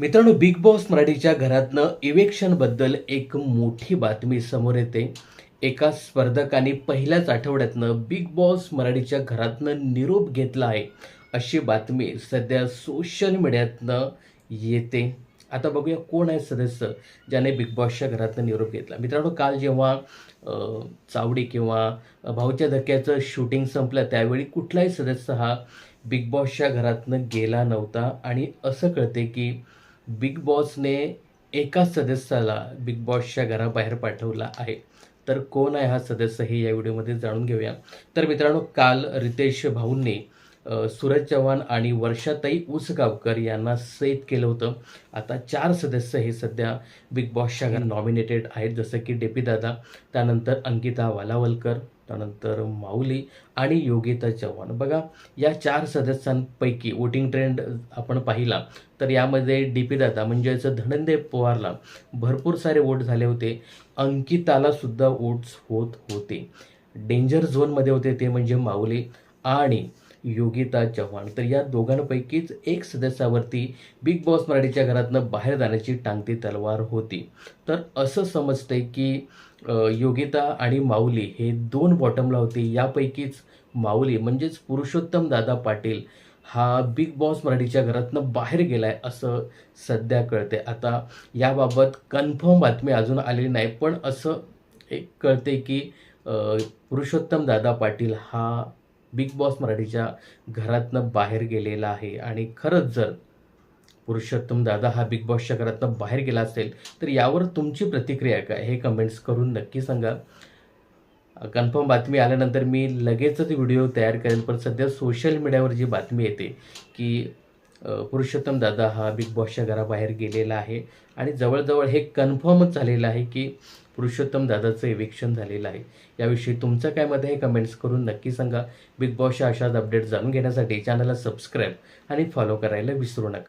मित्रांनो big boss मराठीच्या घरातनं इवेक्शनबद्दल एक मोठी बातमी समोर येते. एका स्पर्धकाने पहिल्याच आठवड्यातनं बिग बॉस मराठीच्या घरातनं निरोप घेतला आहे अशी बातमी सध्या सोशल मीडियातनं येते. आता बघूया कोण आहे सदस्य ज्याने बिग बॉसच्या घरातनं निरोप घेतला. मित्रांनो काल जेव्हा चावडी किंवा भाऊच्या धक्क्याचं शूटिंग संपलं त्यावेळी कुठलाही सदस्य हा बिग बॉसच्या घरातनं गेला नव्हता. आणि असं कळते की बिग बॉसने एका सदस्याला बिग बॉसच्या घराबाहेर पाठवला आहे. तर कोण आहे हा सदस्य हे या व्हिडिओमध्ये जाणून घेऊया. तर मित्रांनो काल रितेश भाऊंनी सूरज चव्हाण आणि वर्षाताई उसगावकर यांना सैद केलं होतं. आता चार सदस्य हे सध्या बिग बॉसच्या घरात नॉमिनेटेड आहेत. जसं की डेपी दादा त्यानंतर अंकिता वालावलकर त्यानंतर माऊली आणि योगिता चव्हाण. बघा या चार सदस्यांपैकी वोटिंग ट्रेंड आपण पाहिला तर यामध्ये डी पी दादा म्हणजेच धनंजय पवारला भरपूर सारे वोट झाले होते. अंकिताला सुद्धा वोट्स होत होते. डेंजर झोनमध्ये होते ते म्हणजे माऊली आणि योगिता चव्हाण. तर या दोघांपैकीच एक सदस्यावरती बिग बॉस मराठीच्या घरातनं बाहेर जाण्याची टांगती तलवार होती. तर असं समजतंय की योगिता आणि माऊली हे दोन बॉटमला होते. यापैकीच माऊली म्हणजेच पुरुषोत्तम दादा पाटील हा बिग बॉस मराठीच्या घरातनं बाहेर गेलाय असं सध्या कळते आता याबाबत कन्फर्म बातमी अजून आलेली नाही पण असं एक कळते की पुरुषोत्तम दादा पाटील हा बिग बॉस मराठीच्या घरातनं बाहेर गेलेला आहे. आणि खरंच जर पुरुषोत्तम दादा हा बिग बॉसच्या घरातनं बाहेर गेला असेल तर यावर तुमची प्रतिक्रिया काय? हे कमेंट्स करून नक्की सांगा. कन्फर्म बातमी आल्यानंतर मी लगेचच व्हिडिओ तयार करेल पण सध्या सोशल मीडियावर जी बातमी येते की पुरुषोत्तम दादा हा बिग बॉसच्या घराबाहेर गेलेला आहे. आणि जवळजवळ हे कन्फर्मच झालेलं आहे की पुरुषोत्तम दादाचं इव्हेक्शन झालेलं आहे. याविषयी तुमचं काय मत आहे कमेंट्स करून नक्की सांगा. बिग बॉसच्या अशाच अपडेट जाणून घेण्यासाठी चॅनलला सबस्क्राईब आणि फॉलो करायला विसरू नका.